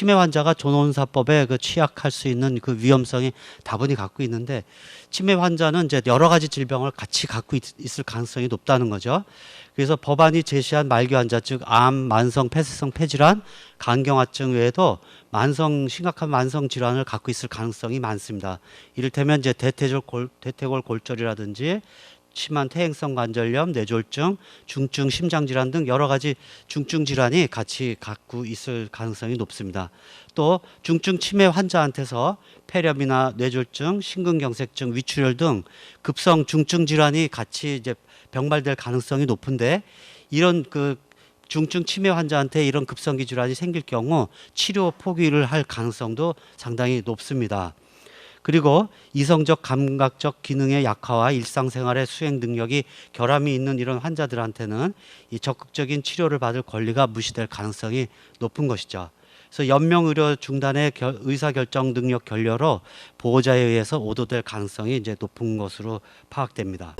치매 환자가 존온사법에 그 취약할 수 있는 그 위험성이 다분히 갖고 있는데 치매 환자는 이제 여러 가지 질병을 같이 갖고 있, 있을 가능성이 높다는 거죠. 그래서 법안이 제시한 말기 환자 즉 암, 만성 폐쇄성 폐질환, 간경화증 외에도 만성 심각한 만성 질환을 갖고 있을 가능성이 많습니다. 이를테면 이제 대퇴골 골, 대퇴골 골절이라든지 심한 퇴행성 관절염, 뇌졸중, 중증 심장 질환 등 여러 가지 중증 질환이 같이 갖고 있을 가능성이 높습니다. 또 중증 치매 환자한테서 폐렴이나 뇌졸중, 심근경색증, 위출혈 등 급성 중증 질환이 같이 이제 병발될 가능성이 높은데 이런 그 중증 치매 환자한테 이런 급성기 질환이 생길 경우 치료 포기를 할 가능성도 상당히 높습니다. 그리고 이성적 감각적 기능의 약화와 일상생활의 수행 능력이 결함이 있는 이런 환자들한테는 이 적극적인 치료를 받을 권리가 무시될 가능성이 높은 것이죠. 그래서 연명 의료 중단의 결- 의사 결정 능력 결여로 보호자에 의해서 오도될 가능성이 이제 높은 것으로 파악됩니다.